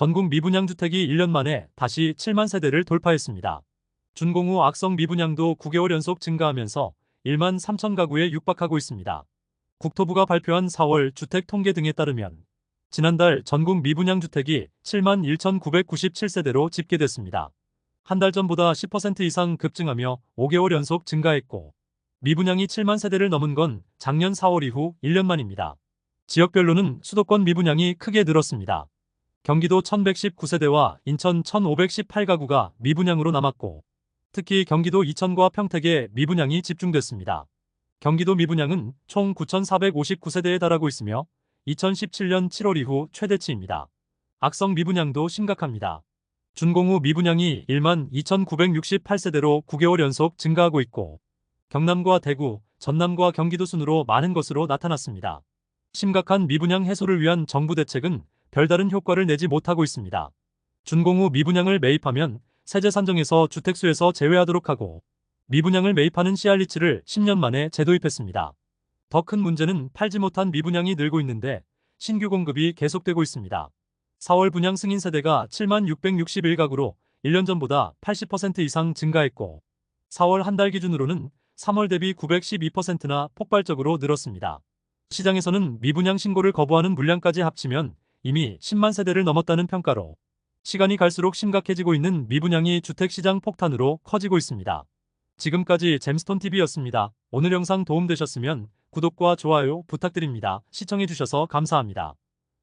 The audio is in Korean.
전국 미분양 주택이 1년 만에 다시 7만 세대를 돌파했습니다. 준공 후 악성 미분양도 9개월 연속 증가하면서 1만 3천 가구에 육박하고 있습니다. 국토부가 발표한 4월 주택 통계 등에 따르면 지난달 전국 미분양 주택이 7만 1,997세대로 집계됐습니다. 한 달 전보다 10% 이상 급증하며 5개월 연속 증가했고 미분양이 7만 세대를 넘은 건 작년 4월 이후 1년 만입니다. 지역별로는 수도권 미분양이 크게 늘었습니다. 경기도 1119세대와 인천 1518가구가 미분양으로 남았고 특히 경기도 이천과 평택에 미분양이 집중됐습니다. 경기도 미분양은 총 9,459세대에 달하고 있으며 2017년 7월 이후 최대치입니다. 악성 미분양도 심각합니다. 준공 후 미분양이 1만 2,968세대로 9개월 연속 증가하고 있고 경남과 대구, 전남과 경기도 순으로 많은 것으로 나타났습니다. 심각한 미분양 해소를 위한 정부 대책은 별다른 효과를 내지 못하고 있습니다. 준공 후 미분양을 매입하면 세제 산정에서 주택수에서 제외하도록 하고 미분양을 매입하는 CR리츠를 10년 만에 재도입했습니다. 더 큰 문제는 팔지 못한 미분양이 늘고 있는데 신규 공급이 계속되고 있습니다. 4월 분양 승인 세대가 7만 661가구로 1년 전보다 80% 이상 증가했고 4월 한 달 기준으로는 3월 대비 912%나 폭발적으로 늘었습니다. 시장에서는 미분양 신고를 거부하는 물량까지 합치면 이미 10만 세대를 넘었다는 평가로 시간이 갈수록 심각해지고 있는 미분양이 주택시장 폭탄으로 커지고 있습니다. 지금까지 잼스톤TV였습니다. 오늘 영상 도움되셨으면 구독과 좋아요 부탁드립니다. 시청해주셔서 감사합니다.